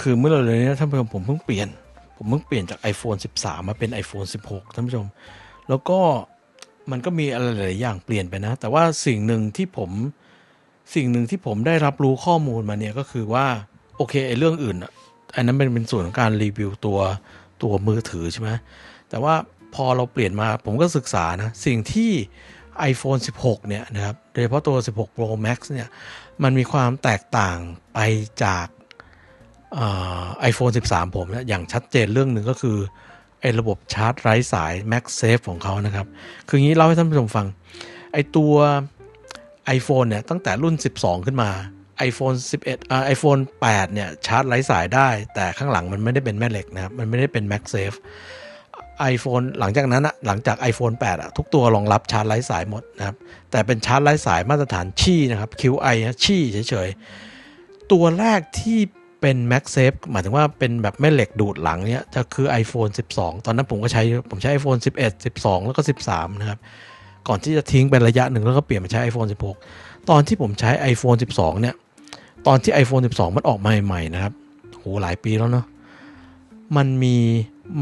คือเมื่อเราเลยนี้ท่านผู้ชมผมเพิ่งเปลี่ยน ผมเพิ่งเปลี่ยนจาก iPhone 13 มาเป็น iPhone 16 ท่านผู้ชม แล้วก็มันก็มีอะไรหลายอย่างเปลี่ยนไปนะ แต่ว่าสิ่งหนึ่งที่ผมสิ่งหนึ่งที่ผมได้รับรู้ข้อมูลมาเนี่ยก็คือว่า โอเคไอ้เรื่องอื่นอันนั้นเป็นเป็นส่วนของการรีวิวตัวตัวมือถือใช่ไหมแต่ว่าพอเราเปลี่ยนมาผมก็ศึกษานะ สิ่งที่ iPhone 16 เนี่ยนะครับ โดยเฉพาะตัว 16 Pro Max เนี่ย มันมีความแตกต่างไปจาก ไอโฟน13 ผมนะอย่างชัดเจนเรื่องหนึ่งก็คือไอระบบชาร์จไร้สาย MagSafe ของเขานะครับ คืออย่างนี้เล่าให้ท่านผู้ชมฟัง ไอตัว iPhone เนี่ยตั้งแต่รุ่น 12 ขึ้นมา iPhone 11อ่า iPhone 8 เนี่ยชาร์จไร้สายได้ แต่ข้างหลังมันไม่ได้เป็นแม่เหล็กนะครับ มันไม่ได้เป็น MagSafe iPhone หลังจากนั้นอะหลังจาก iPhone 8อะทุกตัวรองรับชาร์จไร้สายหมดนะครับ แต่เป็นชาร์จไร้สายมาตรฐานชี่นะครับ QI นะชี่เฉยๆ ตัวแรกที่ เป็น MagSafe หมายถึงว่าเป็นแบบแม่เหล็กดูดหลังเนี่ยจะคือ iPhone 12 ตอนนั้นผมก็ใช้ผมใช้ iPhone 11 12 แล้วก็ 13 นะครับ ก่อนที่จะทิ้งเป็นระยะหนึ่งแล้วก็เปลี่ยนมาใช้ iPhone 16 ตอนที่ผมใช้ iPhone 12 เนี่ย ตอนที่ iPhone 12 มันออกมาใหม่ๆนะครับโหหลายปีแล้วเนาะมันมี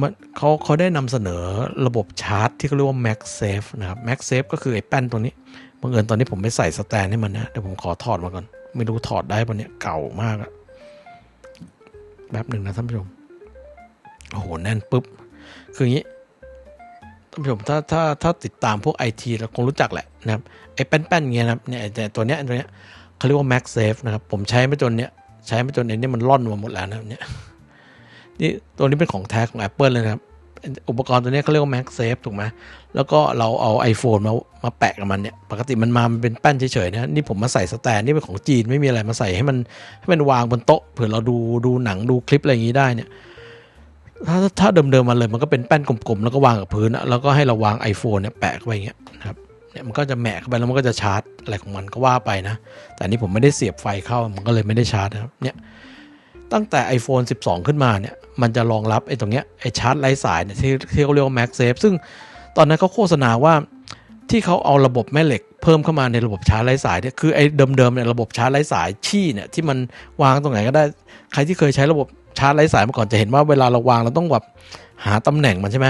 มันเขาเขาได้นำเสนอระบบชาร์จที่เขาเรียกว่า MagSafe นะครับ MagSafe ก็คือไอ้แป้นตัวนี้บังเอิญตอนนี้ผมไม่ใส่สแตนให้มันนะเดี๋ยวผมขอถอดมาก่อน ไม่รู้ถอดได้ปะเนี่ยเก่ามากอะ แบบหนึ่งนะท่านผู้ชมโอ้โหแน่นปุ๊บ คืออย่างนี้ท่านผู้ชมถ้าถ้าถ้าติดตามพวกไอทีเราคงรู้จักแหละนะครับไอ้แป้นๆเงี้ยนะครับเนี่ยแต่ตัวเนี้ยตัวเนี้ยเขาเรียกว่า Max Safe นะครับ ผมใช้มาจนเนี้ยใช้มาจนไอ้นี่มันล่อนมาหมดแล้วนะเนี่ยนี่ตัวนี้เป็นของแท้ของ Apple เลยนะครับ อุปกรณ์ตัวนี้เขาเรียกว่า MagSafe ถูกไหมแล้วก็เราเอา iPhone มามาแปะกับมันเนี่ย ปกติมันมามันเป็นแป้นเฉยๆนะนี่ผมมาใส่สแตนนี่เป็นของจีนไม่มีอะไรมาใส่ให้มันให้มันวางบนโต๊ะเผื่อเราดูดูหนังดูคลิปอะไรอย่างนี้ได้เนี่ยถ้าถ้าเดิมๆมาเลยมันก็เป็นแป้นกลมๆ แล้วก็วางกับพื้นอะแล้วก็ให้เราวาง iPhone เนี่ยแปะเข้าไปอย่างเงี้ยนะครับเนี่ยมันก็จะแหมะเข้าไปแล้วมันก็จะชาร์จอะไรของมันก็ว่าไปนะ แต่นนี่ผมไม่ได้เสียบไฟเข้ามันก็เลยไม่ได้ชาร์จนะครับเนี่ย ตั้งแต่ iPhone 12 ขึ้นมาเนี่ย มันจะรองรับไอ้ตรงเนี้ยไอ้ชาร์จไร้สายเนี่ยที่ที่เขาเรียกว่า MagSafe ซึ่งตอนนั้นเขาโฆษณาว่าที่เขาเอาระบบแม่เหล็กเพิ่มเข้ามาในระบบชาร์จไร้สายเนี่ยคือไอ้เดิมๆเนี่ยระบบชาร์จไร้สายชี่เนี่ยที่มันวางตรงไหนก็ได้ ใครที่เคยใช้ระบบชาร์จไร้สายมาก่อนจะเห็นว่าเวลาเราวางเราต้องแบบหาตำแหน่งมันใช่ไหม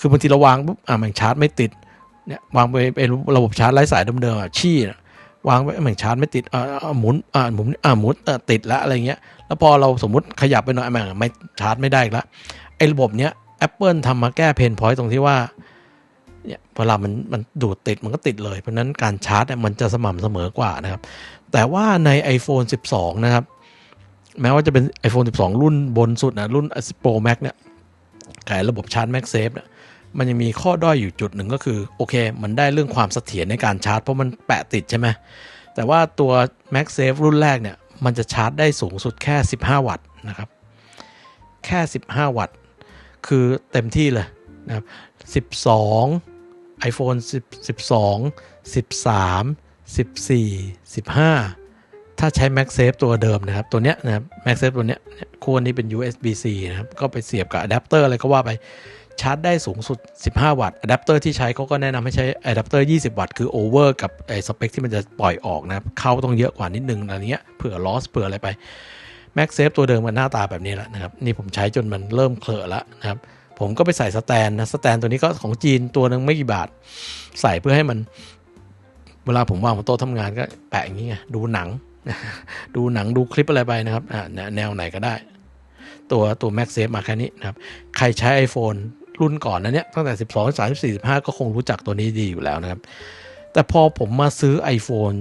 คือบางทีเราวางปุ๊บอะมันชาร์จไม่ติดเนี่ยวางไปเป็นระบบชาร์จไร้สายเดิมๆอะชี่นะ วางไว้เหมือนชาร์จไม่ติดอ่าหมุนอ่าหมุนอ่าหมุนอ่าติดแล้วอะไรเงี้ย แล้วพอเราสมมติขยับไปหน่อยแมันไม่ชาร์จไม่ได้ล้วไอ้ระบบเนี้ย Apple ทำมาแก้เพนพอยต์ตรงที่ว่าเนี่ยเวลามันมันดูดติดมันก็ติดเลย เพราะนั้นการชาร์จเนี่ยมันจะสม่ำเสมอกว่านะครับ แต่ว่าใน iPhone 12 นะครับ แม้ว่าจะเป็น iPhone 12 รุ่นบนสุดนะรุ่น Pro Max เนี่ยขายระบบชาร์จ MagSafe เนี่ย มันยังมีข้อด้อยอยู่จุดหนึ่งก็คือ โอเค มันได้เรื่องความเสถียรในการชาร์จ เพราะมันแปะติดใช่ไหมแต่ว่าตัว MagSafe รุ่นแรกเนี่ย มันจะชาร์จได้สูงสุดแค่ 15 วัตต์นะครับ แค่ 15 วัตต์ คือเต็มที่เลยนะครับ 12 iPhone 10 12 13 14 15 ถ้าใช้ MagSafe ตัวเดิมนะครับ ตัวเนี้ยนะครับ MagSafe ตัวเนี้ยคู่นี้เป็น USB-C นะครับ ก็ไปเสียบกับอะแดปเตอร์อะไรก็ว่าไป ชาร์จได้สูงสุด 15 วัตต์อะแดปเตอร์ที่ใช้เขาก็แนะนำให้ใช้อะแดปเตอร์20 วัตต์คือโอเวอร์กับไอ้สเปคที่มันจะปล่อยออกนะครับเข้าต้องเยอะกว่านิดนึงอะไรเงี้ยเผื่อลอสเผื่ออะไรไป MagSafe ตัวเดิมมันหน้าตาแบบนี้แหละนะครับ นี่ผมใช้จนมันเริ่มเคลอะแล้วนะครับ ผมก็ไปใส่สแตนนะสแตนตัวนี้ก็ของจีนตัวนึงไม่กี่บาท ใส่เพื่อให้มัน เวลาผมวางบนโต๊ะทำงานก็แปะอย่างนี้ไงดูหนัง ดูหนังดูคลิปอะไรไปนะครับอ่าแนวไหนก็ได้ ตัวตัว MagSafe มาแค่นี้นะครับ ใครใช้ iPhone รุ่นก่อนนะเนี้ยตั้งแต่ 12 34 15ก็คงรู้จักตัวนี้ดีอยู่แล้วนะครับ แต่พอผมมาซื้อ iPhone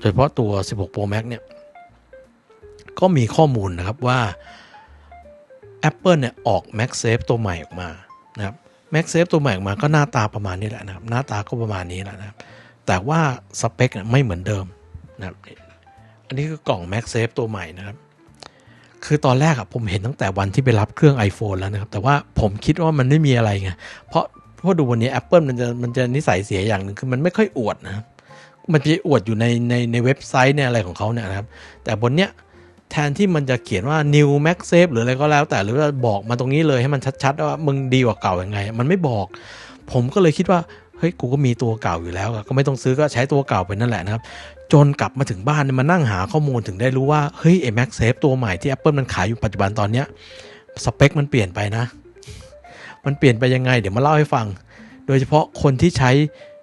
โดยเฉพาะตัว 16 Pro Max เนี่ย ก็มีข้อมูลนะครับว่า Apple เนี่ยออก MagSafe ตัวใหม่ออกมานะครับ MagSafe ตัวใหม่ออกมาก็หน้าตาประมาณนี้แหละนะครับ หน้าตาก็ประมาณนี้แหละนะครับ แต่ว่าสเปคไม่เหมือนเดิมนะครับ อันนี้คือกล่อง MagSafe ตัวใหม่นะครับ คือตอนแรกอะผมเห็นตั้งแต่วันที่ไปรับเครื่อง iPhone แล้วนะครับ แต่ว่าผมคิดว่ามันไม่มีอะไรไง เพราะเพราะดูวันนี้ Apple มันจะมันจะนิสัยเสียอย่างหนึ่งคือมันไม่ค่อยอวดนะ มันจะอวดอยู่ในในในเว็บไซต์ในอะไรของเขาเนี่ยนะครับ แต่บนเนี้ยแทนที่มันจะเขียนว่า new MagSafe หรืออะไรก็แล้ว แต่หรือว่าบอกมาตรงนี้เลยให้มันชัดๆว่ามึงดีกว่าเก่ายังไง มันไม่บอก ผมก็เลยคิดว่าเฮ้ยกูก็มีตัวเก่าอยู่แล้ว ก็ไม่ต้องซื้อก็ใช้ตัวเก่าไปนั่นแหละนะครับ จนกลับมาถึงบ้านเนี่ยมานั่งหาข้อมูลถึงได้รู้ว่า เฮ้ยไอ้ MagSafe ตัวใหม่ที่ Apple มันขายอยู่ปัจจุบันตอนเนี้ยสเปคมันเปลี่ยนไปนะ มันเปลี่ยนไปยังไง เดี๋ยวมาเล่าให้ฟัง โดยเฉพาะคนที่ใช้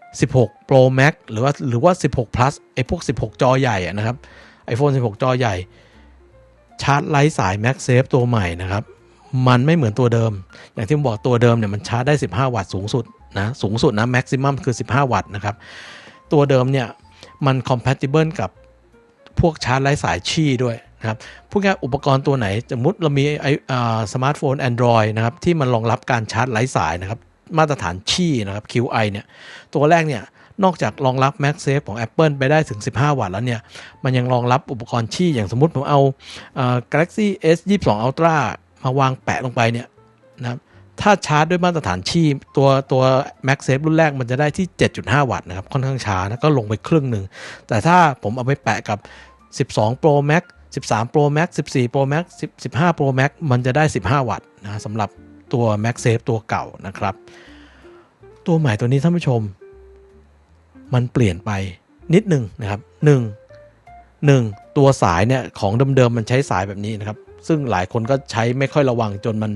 16 Pro Max หรือว่าหรือว่า 16 plus ไอ้พวก 16 จอใหญ่อะนะครับ iPhone 16 จอใหญ่ ชาร์จไร้สาย MagSafe ตัวใหม่นะครับ มันไม่เหมือนตัวเดิม อย่างที่ผมบอกตัวเดิมเนี่ยมันชาร์จได้ 15 วัตต์สูงสุดนะ สูงสุดนะ maximum คือ 15 วัตต์นะครับ ตัวเดิมเนี่ย มัน compatible กับพวกชาร์จไร้สายชี่ด้วยนะครับพวกนี้อุปกรณ์ตัวไหน สมมติเรามีไอสมาร์ทโฟน Android นะครับที่มันรองรับการชาร์จไร้สายนะครับมาตรฐานชี่นะครับ QI เนี่ยตัวแรกเนี่ยนอกจากรองรับ MagSafe ของ Apple ไปได้ถึง 15 วัตต์แล้วเนี่ย มันยังรองรับอุปกรณ์ชี่อย่างสมมติผมเอาเอ่อ Galaxy S 22 Ultra มาวางแปะลงไปเนี่ยนะครับ ถ้าชาร์จด้วยมาตรฐานชี่ตัวตัว MagSafe รุ่นแรกมันจะได้ที่ 7.5 วัตต์นะครับ ค่อนข้างช้านะก็ลงไปครึ่งหนึ่ง แต่ถ้าผมเอาไปแปะกับ 12 Pro Max 13 Pro Max 14 Pro Max 15 Pro Max มันจะได้ 15 วัตต์นะสำหรับตัว MagSafe ตัวเก่านะครับ ตัวใหม่ตัวนี้ท่านผู้ชม มันเปลี่ยนไปนิดหนึ่งนะครับหนึ่งหนึ่งตัวสายเนี่ยของเดิมๆมันใช้สายแบบนี้นะครับ ซึ่งหลายคนก็ใช้ไม่ค่อยระวังจนมัน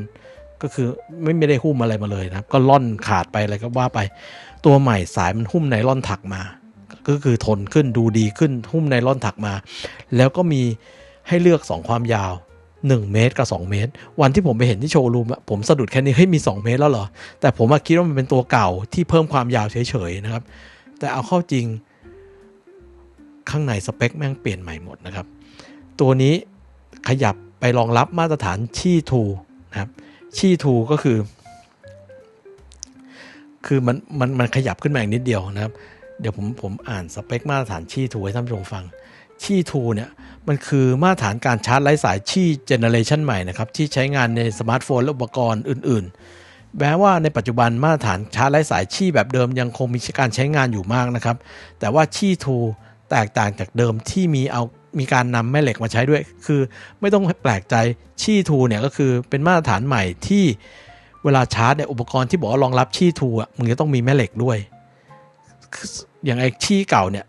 ก็คือไม่ไม่ได้หุ้มอะไรมาเลยนะครับก็ล่อนขาดไปอะไรก็ว่าไป ตัวใหม่สายมันหุ้มไนล่อนถักมา ก็คือทนขึ้นดูดีขึ้นหุ้มไนล่อนถักมา แล้วก็มีให้เลือก 2 ความยาว 1 เมตรกับ 2 เมตร วันที่ผมไปเห็นที่โชว์รูมอะผมสะดุดแค่นี้เฮ้ยมี 2 เมตรแล้วเหรอ แต่ผมคิดว่ามันเป็นตัวเก่าที่เพิ่มความยาวเฉยๆนะครับ แต่เอาเข้าจริงข้างในสเปคแม่งเปลี่ยนใหม่หมดนะครับ ตัวนี้ขยับไปรองรับมาตรฐานชี่ทูนะครับ ชี่ทูก็คือ คือมันมันมันขยับขึ้นมาอีกนิดเดียวนะครับ เดี๋ยวผมผมอ่านสเปคมาตรฐานชี่ทูให้ท่านผู้ชมฟังชี่ทูเนี่ยมันคือมาตรฐานการชาร์จไร้สายชี่เจเนเรชันใหม่นะครับที่ใช้งานในสมาร์ทโฟนและอุปกรณ์อื่น ๆ แม้ว่าในปัจจุบันมาตรฐานชาร์จไร้สายชี่แบบเดิมยังคงมีการใช้งานอยู่มากนะครับ แต่ว่าชี่ทูแตกต่างจากเดิมที่มีเอา มีการนำแม่เหล็กมาใช้ด้วย คือไม่ต้องแปลกใจชีทูเนี่ยก็คือเป็นมาตรฐานใหม่ที่เวลาชาร์จเนี่ยอุปกรณ์ที่บอกว่ารองรับชีทูอะมึงจะต้องมีแม่เหล็กด้วย อย่างไอ้ชีเก่าเนี่ย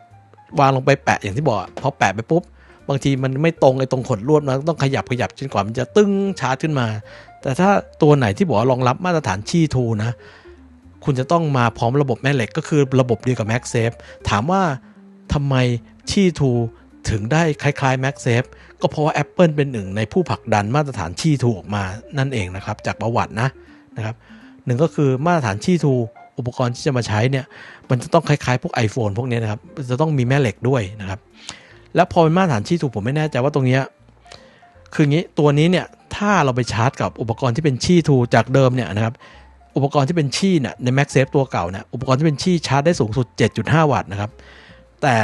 วางลงไปแปะอย่างที่บอกพอแปะไปปุ๊บบางทีมันไม่ตรงไอ้ตรงขดลวดมันต้องขยับขยับจนกว่ามันจะตึ้งชาร์จขึ้นมา แต่ถ้าตัวไหนที่บอกว่ารองรับมาตรฐานชีทูนะ คุณจะต้องมาพร้อมระบบแม่เหล็กก็คือระบบเดียวกับ MagSafe ถามว่าทำไมชีทู ถึงได้คล้ายๆ MagSafe ก็เพราะว่า Apple เป็นหนึ่งในผู้ผลักดันมาตรฐานชีทูออกมานั่นเองนะครับ จากประวัตินะนะครับหนึ่งก็คือมาตรฐานชีทูอุปกรณ์ที่จะมาใช้เนี่ยมันจะต้องคล้ายๆ พวก iPhone พวกนี้นะครับจะต้องมีแม่เหล็กด้วยนะครับ แล้วพอเป็นมาตรฐานชีทูผมไม่แน่ใจว่าตรงนี้คืองี้ตัวนี้เนี่ยถ้าเราไปชาร์จกับอุปกรณ์ที่เป็นชีทูจากเดิมเนี่ยนะครับอุปกรณ์ที่เป็นชีเนี่ยใน MagSafe ตัวเก่าเนี่ยอุปกรณ์ที่เป็นชีชาร์จได้สูงสุด 7.5 วัตต์นะครับแต่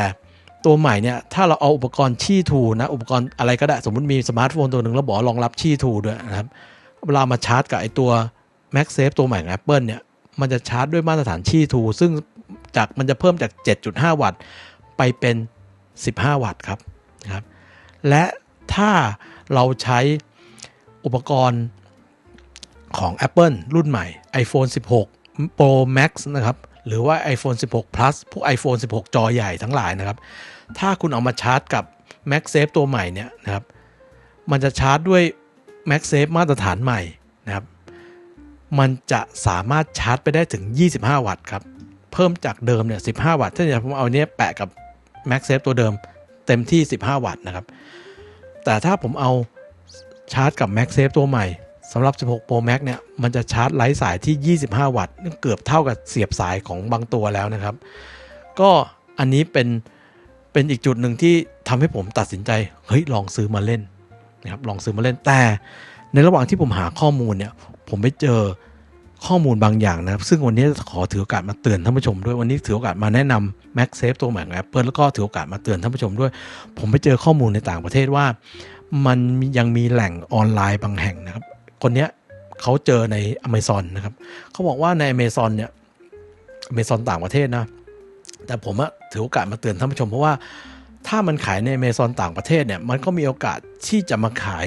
ตัวใหม่เนี่ยถ้าเราเอาอุปกรณ์ชี่ทูนะอุปกรณ์อะไรก็ได้สมมติมีสมาร์ทโฟนตัวหนึ่งแล้วบอกรองรับชี่ทูด้วยนะครับเวลามาชาร์จกับไอตัว MagSafe ตัวใหม่ของ Apple เนี่ยมันจะชาร์จด้วยมาตรฐานชี่ทูซึ่งจากมันจะเพิ่มจาก 7.5 วัตต์ไปเป็น 15 วัตต์ครับนะครับและถ้าเราใช้อุปกรณ์ของ Apple รุ่นใหม่ iPhone 16 Pro Max นะครับหรือว่า iPhone 16 Plus พวก iPhone 16 จอใหญ่ทั้งหลายนะครับ ถ้าคุณเอามาชาร์จกับ MagSafe ตัวใหม่เนี่ยนะครับ มันจะชาร์จด้วย MagSafe มาตรฐานใหม่นะครับ มันจะสามารถชาร์จไปได้ถึง 25 วัตต์ครับ เพิ่มจากเดิมเนี่ย 15 วัตต์ถ้าอย่างผมเอาเนี้ยแปะกับ MagSafe ตัวเดิมเต็มที่ 15 วัตต์นะครับ แต่ถ้าผมเอาชาร์จกับ MagSafe ตัวใหม่สำหรับ 16 Pro Max เนี่ย มันจะชาร์จไร้สายที่ 25 วัตต์ เกือบเท่ากับเสียบสายของบางตัวแล้วนะครับ ก็อันนี้เป็น เป็นอีกจุดหนึ่งที่ทำให้ผมตัดสินใจเฮ้ยลองซื้อมาเล่นนะครับลองซื้อมาเล่นแต่ ในระหว่างที่ผมหาข้อมูลเนี่ยผมไปเจอข้อมูลบางอย่างนะครับ ซึ่งวันนี้ขอถือโอกาสมาเตือนท่านผู้ชมด้วยวันนี้ถือโอกาสมาแนะนำ MagSafe ตัวใหม่ของ Apple แล้วก็ถือโอกาสมาเตือนท่านผู้ชมด้วย ผมไปเจอข้อมูลในต่างประเทศว่า มันยังมีแหล่งออนไลน์บางแห่งนะครับ คนเนี้ยเขาเจอใน Amazon นะครับเขาบอกว่าใน Amazon เนี่ย Amazon ต่างประเทศนะ แต่ผมอะถือโอกาสมาเตือนท่านผู้ชมเพราะว่าถ้ามันขายใน Amazon ต่างประเทศเนี่ยมันก็มีโอกาสที่จะมาขาย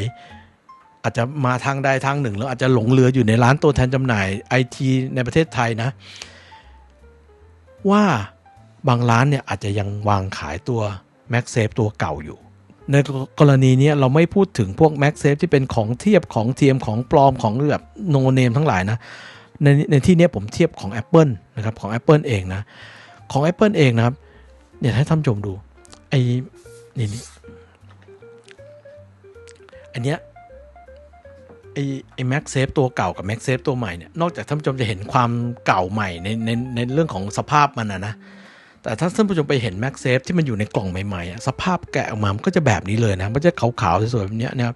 อาจจะมาทางใดทางหนึ่ง แล้วอาจจะหลงเหลืออยู่ในร้านตัวแทนจำหน่ายไอทีในประเทศไทยนะ ว่าบางร้านเนี่ยอาจจะยังวางขายตัว MagSafe ตัวเก่าอยู่ ในกรณีนี้เราไม่พูดถึงพวก MagSafe ที่เป็นของเทียบของเทียมของปลอมของแบบโนเนมทั้งหลายนะในในที่นี้ผมเทียบของ Apple นะครับของ Apple เองนะ ของ Apple เองนะครับเนี่ยให้ท่านชมดูไอ้นี่นี่อันเนี้ยไอ้ไอ้ MagSafe ตัวเก่ากับ MagSafe ตัวใหม่เนี่ยนอกจากท่านผู้ชมจะเห็นความเก่าใหม่ในในในเรื่องของสภาพมันนะนะแต่ถ้าท่านผู้ชมไปเห็น MagSafe ที่มันอยู่ในกล่องใหม่ๆอะสภาพแกะออกมา มันก็จะแบบนี้เลยนะ มันจะขาวๆสวยๆแบบเนี้ยนะครับ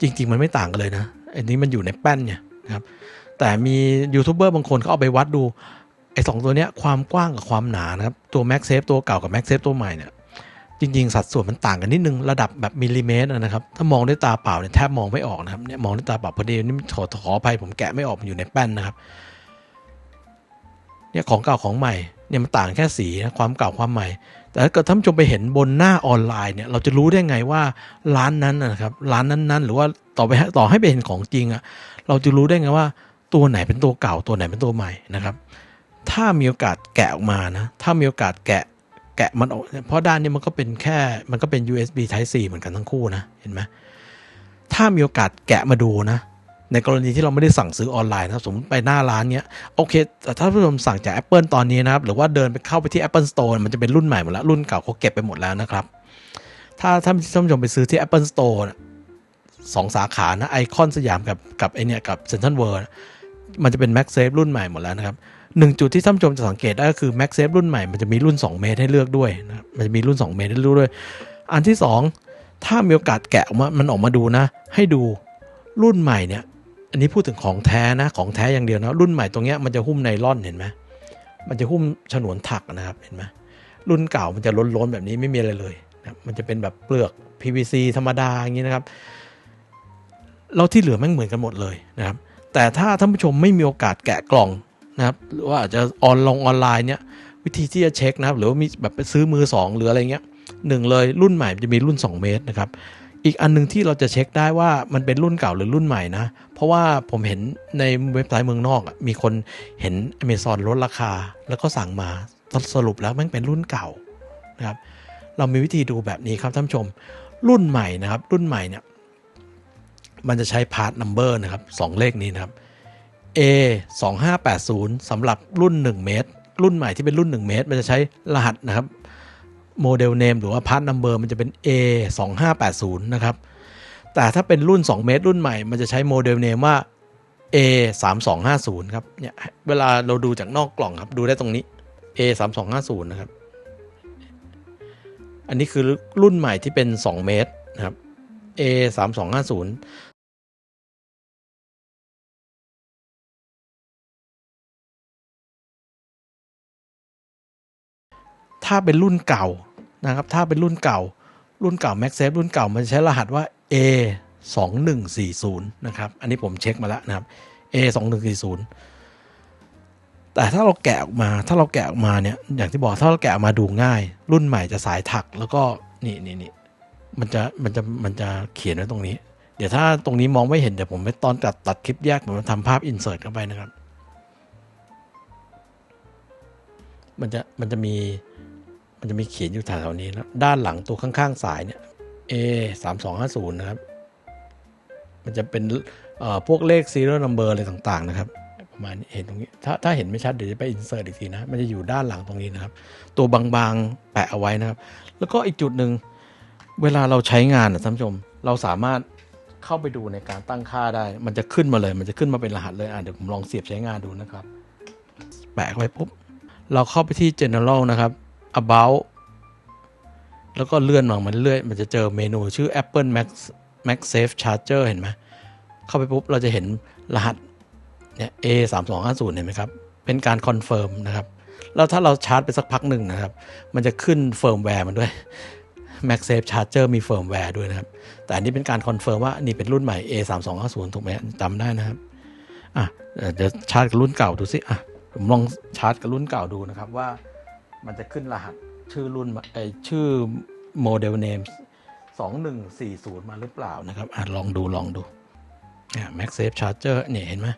จริง ๆ มันไม่ต่างกันเลยนะ อันนี้มันอยู่ในแป้นเนี่ยนะครับ แต่มียูทูบเบอร์บางคนเขาเอาไปวัดดู ไอ้สองตัวเนี้ยความกว้างกับความหนานะครับตัว Max Safe ตัวเก่ากับ Max Safe ตัวใหม่เนี่ยจริง ๆ สัดส่วนมันต่างกันนิดนึงระดับแบบมิลลิเมตรนะครับถ้ามองด้วยตาเปล่าเนี่ยแทบมองไม่ออกนะครับเนี่ยมองด้วยตาเปล่าพอดีนี่ขอขออภัยผมแกะไม่ออกมันอยู่ในแป้นนะครับเนี่ยของเก่าของใหม่เนี่ยมันต่างแค่สีนะความเก่าความใหม่ แต่ถ้าเกิดท่านชมไปเห็นบนหน้าออนไลน์เนี่ยเราจะรู้ได้ไงว่าร้านนั้นนะนะครับร้านนั้นๆ หรือว่าต่อไปต่อให้ไปเห็นของจริงอะเราจะรู้ได้ไงว่าตัวไหนเป็นตัวเก่าตัวไหนเป็นตัวใหม่นะครับ ถ้ามีโอกาสแกะออกมานะ ถ้ามีโอกาสแกะแกะมันออก เพราะด้านนี้มันก็เป็นแค่มันก็เป็น USB Type C เหมือนกันทั้งคู่นะ เห็นไหมถ้ามีโอกาสแกะมาดูนะ ในกรณีที่เราไม่ได้สั่งซื้อออนไลน์นะสมมติไปหน้าร้านเนี้ยโอเคแต่ถ้าผู้ชมสั่งจาก Apple ตอนนี้นะครับ หรือว่าเดินไปเข้าไปที่ Apple Store มันจะเป็นรุ่นใหม่หมดแล้ว รุ่นเก่าเขาเก็บไปหมดแล้วนะครับ ถ้าถ้าท่านผู้ชมไปซื้อที่ Apple Store สองสาขานะไอคอนสยามกับกับไอเนี่ยกับเซ็นทรัลเวิร์ มันจะเป็น MagSafe รุ่นใหม่หมดแล้วนะครับหนึ่งจุดที่ท่านผู้ชมจะสังเกตได้ก็คือ MagSafe รุ่นใหม่มันจะมีรุ่น 2 เมตรให้เลือกด้วยนะมันจะมีรุ่น 2 เมตรให้เลือกด้วย อันที่ 2 ถ้ามีโอกาสแกะออกมามันออกมาดูนะ ให้ดูรุ่นใหม่เนี่ย อันนี้พูดถึงของแท้นะของแท้อย่างเดียวนะรุ่นใหม่ตรงเนี้ยมันจะหุ้มไนล่อนเห็นไหมมันจะหุ้มฉนวนถักนะครับเห็นไหมรุ่นเก่ามันจะล้นๆแบบนี้ไม่มีอะไรเลยนะมันจะเป็นแบบเปลือก PVC ธรรมดาอย่างนี้นะครับแล้วที่เหลือแม่งเหมือนกันหมดเลยนะครับ แต่ถ้าท่านผู้ชมไม่มีโอกาสแกะกล่องนะครับหรือว่าอาจจะออนลงออนไลน์เนี่ยวิธีที่จะเช็คนะครับหรือว่ามีแบบไปซื้อมือสองหรืออะไรเงี้ยหนึ่งเลยรุ่นใหม่จะมีรุ่น 2 เมตรนะครับอีกอันหนึงที่เราจะเช็คได้ว่ามันเป็นรุ่นเก่าหรือรุ่นใหม่นะ เพราะว่าผมเห็นในเว็บไซต์เมืองนอกมีคนเห็น Amazon ลดราคา แล้วก็สั่งมาสรุปแล้วมันเป็นรุ่นเก่านะครับเรามีวิธีดูแบบนี้ครับท่านผู้ชม รุ่นใหม่นะครับ รุ่นใหม่เนี่ย มันจะใช้พาร์ทนัมเบอร์นะครับสองเลขนี้นะครับ A 2580สำหรับรุ่น 1 เมตร รุ่นใหม่ที่เป็นรุ่น 1 เมตร มันจะใช้รหัสนะครับโมเดลเนมหรือว่าพาร์ทนัมเบอร์มันจะเป็น A 2580นะครับ แต่ถ้าเป็นรุ่น 2 เมตร รุ่นใหม่ มันจะใช้โมเดลเนมว่า A 3250ครับ เนี่ย เวลาเราดูจากนอกกล่องครับ ดูได้ตรงนี้ A 3250นะครับ อันนี้คือรุ่นใหม่ที่เป็น 2 เมตรนะครับ A 3250 ถ้าเป็นรุ่นเก่านะครับถ้าเป็นรุ่นเก่า รุ่นเก่า Max Safe รุ่นเก่ามันใช้รหัสว่า A 2 1 4 0นะครับอันนี้ผมเช็คมาแล้วนะครับ A 2 1 4 0แต่ถ้าเราแกะออกมาถ้าเราแกะออกมาเนี่ยอย่างที่บอกถ้าเราแกะออกมาดูง่าย รุ่นใหม่จะสายถักแล้วก็นี่นี่นี่มันจะมันจะมันจะเขียนไว้ตรงนี้ เดี๋ยวถ้าตรงนี้มองไม่เห็นเดี๋ยวผมไปตอนตัดตัดคลิปแยกผมทำภาพอินเสิร์ตเข้าไปนะครับ มันจะมันจะมี มันจะมีเขียนอยู่แถวๆนี้แล้วด้านหลังตัวข้างๆสายเนี่ย A 3 2 5 0นะครับ มันจะเป็นพวกเลข serial number อะไรต่างๆนะครับ ประมาณเห็นตรงนี้ ถ้าถ้าเห็นไม่ชัดเดี๋ยวจะไป insert อีกทีนะ มันจะอยู่ด้านหลังตรงนี้นะครับ ตัวบางๆแปะเอาไว้นะครับ แล้วก็อีกจุดหนึ่งเวลาเราใช้งานนะท่านผู้ชม เราสามารถเข้าไปดูในการตั้งค่าได้ มันจะขึ้นมาเลย มันจะขึ้นมาเป็นรหัสเลย อะเดี๋ยวผมลองเสียบใช้งานดูนะครับ แปะเข้าไปปุ๊บ เราเข้าไปที่ general นะครับ about แล้วก็เลื่อนมามันเลื่อยมันจะเจอเมนูชื่อ Apple Max Max Safe Charger เห็นไหมเข้าไปปุ๊บ เราจะเห็นรหัสเนี่ย A 3 2 5 0เห็นไหมครับ เป็นการคอนเฟิร์มนะครับ แล้วถ้าเราชาร์จไปสักพักหนึ่งนะครับ มันจะขึ้นเฟิร์มแวร์มันด้วย MagSafe Charger มีเฟิร์มแวร์ด้วยนะครับ แต่อันนี้เป็นการคอนเฟิร์มว่านี่เป็นรุ่นใหม่ A 3 2 5 0ถูกไหมจำได้นะครับ อะเดี๋ยวชาร์จกับรุ่นเก่าดูสิ อะ ผมลองชาร์จกับรุ่นเก่าดูนะครับว่า มันจะขึ้นรหัสชื่อรุ่นไอชื่อโมเดลเนม2140 มาหรือเปล่านะครับอะลองดูลองดูเนี่ย MagSafe Charger เนี่ยเห็นไหม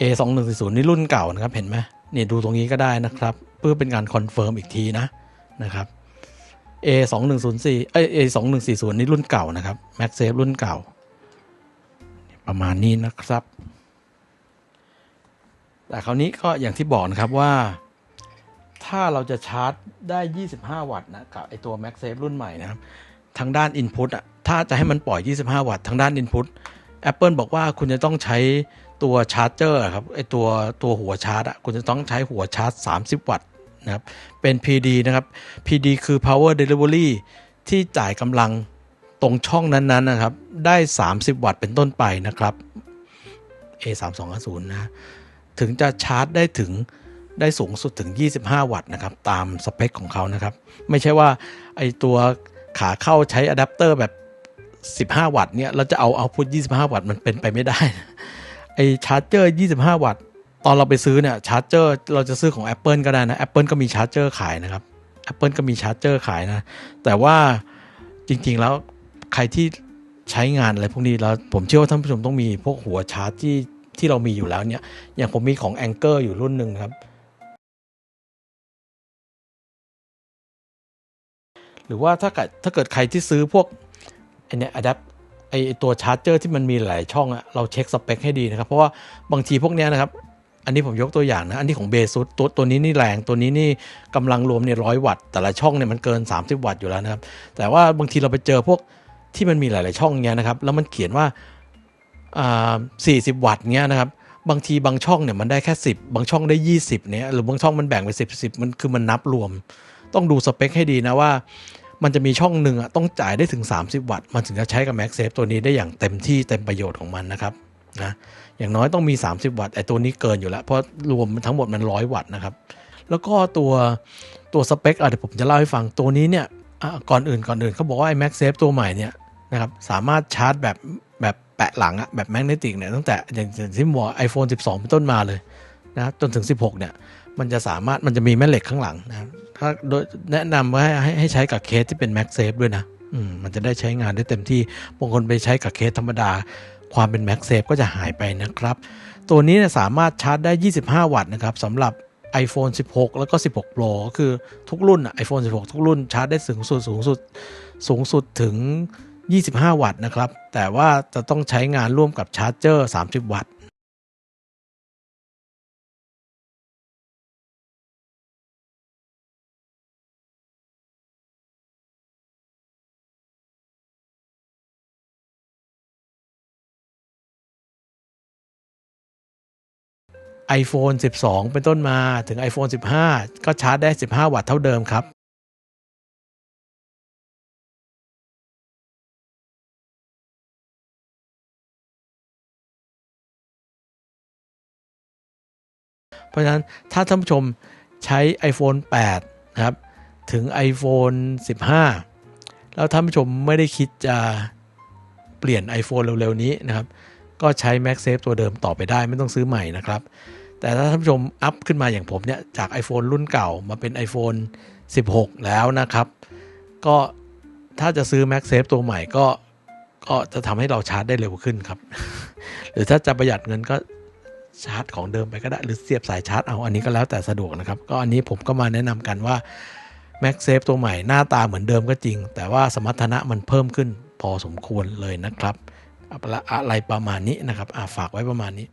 A 2140นี่รุ่นเก่านะครับ เห็นไหมเนี่ยดูตรงนี้ก็ได้นะครับ เพื่อเป็นการคอนเฟิร์มอีกทีนะนะครับ A 2 1 0 4เอ้ย A 2 1 4 0นี่รุ่นเก่านะครับ MagSafe รุ่นเก่า ประมาณนี้นะครับ แต่คราวนี้ก็อย่างที่บอกนะครับว่า ถ้าเราจะชาร์จได้ 25 วัตต์นะกับไอตัว MagSafe รุ่นใหม่นะครับ ทางด้าน Input อะถ้าจะให้มันปล่อย 25 วัตต์ทางด้าน Input Apple บอกว่าคุณจะต้องใช้ตัวชาร์จเจอร์ครับไอตัวตัวหัวชาร์จอะคุณจะต้องใช้หัวชาร์จ 30 วัตต์นะครับเป็น PD นะครับ PD คือ power delivery ที่จ่ายกำลังตรงช่องนั้นๆนะครับ ได้ 30 วัตต์เป็นต้นไปนะครับ A 3 2 0นะ ถึงจะชาร์จได้ถึง ได้สูงสุดถึง 25 วัตต์นะครับ ตามสเปคของเขานะครับ ไม่ใช่ว่าไอตัวขาเข้าใช้อะแดปเตอร์แบบ 15 วัตต์เนี่ย เราจะเอาเอาพุท25 วัตต์มันเป็นไปไม่ได้ไอชาร์จเจอร์ 25 วัตต์ ตอนเราไปซื้อเนี่ยชาร์จเจอร์เราจะซื้อของ Apple ก็ได้นะ Apple ก็มีชาร์จเจอร์ขายนะครับ Apple ก็มีชาร์จเจอร์ขายนะ แต่ว่าจริงๆแล้วใครที่ใช้งานอะไรพวกนี้แล้วผมเชื่อว่าท่านผู้ชมต้องมีพวกหัวชาร์จที่ที่เรามีอยู่แล้วเนี่ย อย่างผมมีของ a n c h o r อยู่รุ่นหนึ่งครับ หรือว่าถ้าเกิดถ้าเกิดใครที่ซื้อพวกไอเนี่ยอะแดปไอตัวชาร์จเจอร์ที่มันมีหลายช่องอะเราเช็คสเปคให้ดีนะครับ เพราะว่าบางทีพวกเนี้ยนะครับ อันนี้ผมยกตัวอย่างนะ อันนี้ของเบซุสตัวตัวนี้นี่แรงตัวนี้นี่กำลังรวมเนี่ยร้อยวัตต์แต่ละช่องเนี่ยมันเกิน 30 วัตต์อยู่แล้วนะครับ แต่ว่าบางทีเราไปเจอพวกที่มันมีหลาย ๆ ช่องเนี้ยนะครับ แล้วมันเขียนว่าอ่า40วัตต์เนี้ยนะครับบางทีบางช่องเนี่ยมันได้แค่ 10 บางช่องได้ 20เนี่ยหรือบางช่องมันแบ่งไป10 10มันคือมันนับรวม ต้องดูสเปคให้ดีนะว่า มันจะมีช่องหนึ่งอะต้องจ่ายได้ถึง 30 วัตต์ มันถึงจะใช้กับ MagSafe ตัวนี้ได้อย่างเต็มที่เต็มประโยชน์ของมันนะครับนะอย่างน้อยต้องมี 30 วัตต์ไอ้ตัวนี้เกินอยู่แล้ว เพราะรวมทั้งหมดมัน 100 วัตต์นะครับ แล้วก็ตัวตัวสเปคอะเดี๋ยวผมจะเล่าให้ฟังตัวนี้เนี่ยอะก่อนอื่นก่อนอื่นเขาบอกว่าไอ้ MagSafe ตัวใหม่เนี่ยนะครับสามารถชาร์จแบบแบบแปะหลังอะแบบแมกเนติกเนี่ยตั้งแต่อย่างอย่างที่บอก iPhone 12 เป็นต้นมาเลยนะจนถึง 16 เนี่ย มันจะสามารถมันจะมีแม่เหล็กข้างหลังนะถ้าโดยแนะนำว่าให้ให้ใช้กับเคสที่เป็น MagSafe ด้วยนะอืมมันจะได้ใช้งานได้เต็มที่บางคนไปใช้กับเคสธรรมดา ความเป็น MagSafe ก็จะหายไปนะครับ ตัวนี้เนี่ยสามารถชาร์จได้ 25 วัตต์นะครับสำหรับ iPhone 16 แล้วก็ 16 Pro ก็คือทุกรุ่นอะ iPhone 16 ทุกรุ่นชาร์จได้สูงสุดสูงสุดสูงสุดถึง 25 วัตต์นะครับ แต่ว่าจะต้องใช้งานร่วมกับชาร์จเจอร์ 30 วัตต์ iPhone 12 เป็นต้นมาถึง iPhone 15 ก็ชาร์จได้ 15 วัตต์เท่าเดิมครับเพราะฉะนั้นถ้าท่านผู้ชมใช้ iPhone 8 นะครับ ถึง iPhone 15 แล้วท่านผู้ชมไม่ได้คิดจะเปลี่ยน iPhone เร็ว ๆ นี้นะครับ ก็ใช้ MagSafe ตัวเดิมต่อไปได้ไม่ต้องซื้อใหม่นะครับ แต่ถ้าท่านผู้ชมอัพขึ้นมาอย่างผมเนี่ยจาก iPhone รุ่นเก่ามาเป็น iPhone 16 แล้วนะครับ ก็ถ้าจะซื้อ MagSafe ตัวใหม่ก็ก็จะทำให้เราชาร์จได้เร็วขึ้นครับ หรือถ้าจะประหยัดเงินก็ชาร์จของเดิมไปก็ได้ หรือเสียบสายชาร์จเอาอันนี้ก็แล้วแต่สะดวกนะครับ ก็อันนี้ผมก็มาแนะนำกันว่า MagSafe ตัวใหม่หน้าตาเหมือนเดิมก็จริง แต่ว่าสมรรถนะมันเพิ่มขึ้นพอสมควรเลยนะครับ อะไรประมาณนี้นะครับฝากไว้ประมาณนี้